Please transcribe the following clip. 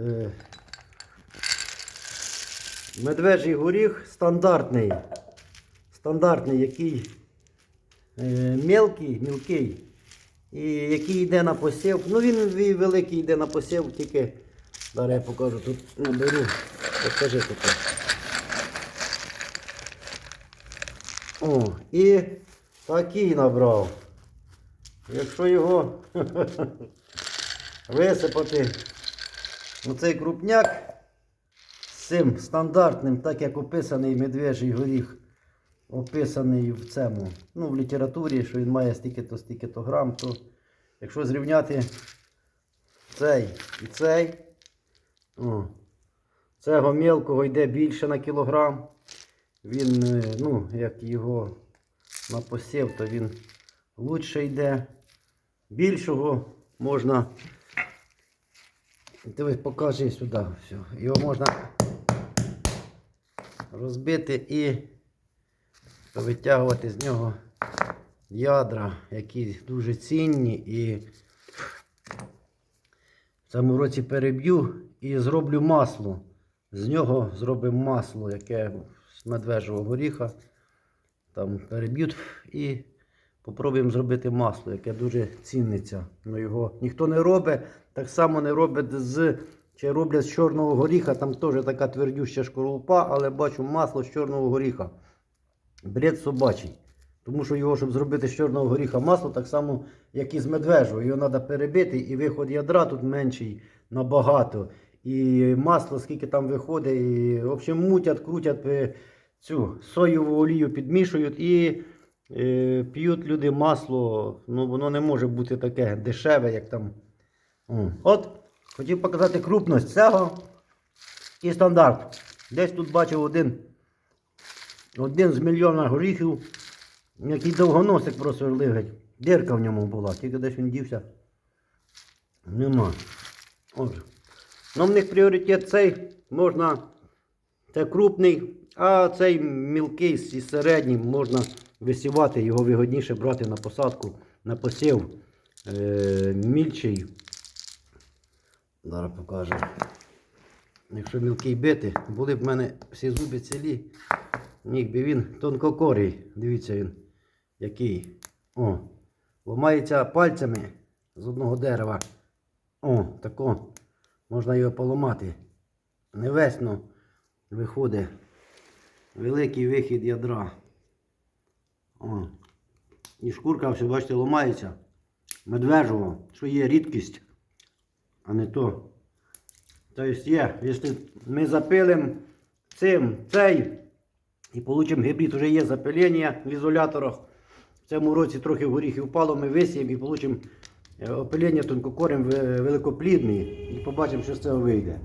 Е, Медвежий горіх стандартний. Стандартний, який е, мелкий, мілкий. І який йде на посів. Ну він великий йде на посів, тільки зараз я покажу тут наберу. Покажи тут. О, і такий набрав. Якщо його висипати оцей крупняк з цим стандартним, так як описаний медвежий горіх, описаний в цьому, ну, в літературі, що він має стільки-то, стільки-то грам, то якщо зрівняти цей і цей, о, цього мелкого йде більше на кілограм. Він, е, ну, як його на посів, то він лучше йде. Більшого можна. Дивись, покажи сюди. Все. Його можна розбити і витягувати з нього ядра, які дуже цінні. І в цьому році переб'ю і зроблю масло. З нього зробимо масло, яке з медвежого горіха. Там переб'ють і попробуємо зробити масло, яке дуже ціниться. Ну, його ніхто не робить, так само не робить з. Чи роблять з чорного горіха, там теж така твердюща шкорлупа, але бачу масло з чорного горіха. Бред собачий. Тому що його, щоб зробити з чорного горіха масло, так само, як і з медвежого. Його треба перебити, і виход ядра тут менший набагато. І масло, скільки там виходить, і, в общем, мутять, крутять е, цю соєву олію, підмішують і п'ють люди масло. Ну, воно не може бути таке дешеве, як там. От, хотів показати крупність цього і стандарт. Десь тут бачив один, один з мільйона горіхів, який довгоносик просверлив. геть. Дирка в ньому була, тільки десь він дівся. Нема. Отже. Ну, в них пріоритет цей можна. Це крупний, а цей мілкий і середній можна висівати, його вигодніше брати на посадку, на посів е, мільчий. Зараз покажу. Якщо мілкий бити, були б в мене всі зуби цілі, міг би він тонкокорий. Дивіться він, який. О, ламається пальцями з одного дерева. О, тако. Можна його поламати. Не весно виходить великий вихід ядра. О. І шкурка все, бачите, ламається. Медвежого, що є рідкість, а не то. Тобто є, якщо ми запилимо цим цей і получимо гібрид, вже є запилення в ізоляторах. В цьому році трохи горіхів впало, ми висіємо і получимо е, опилення тонкокорем великоплідний і побачимо, що з цього вийде.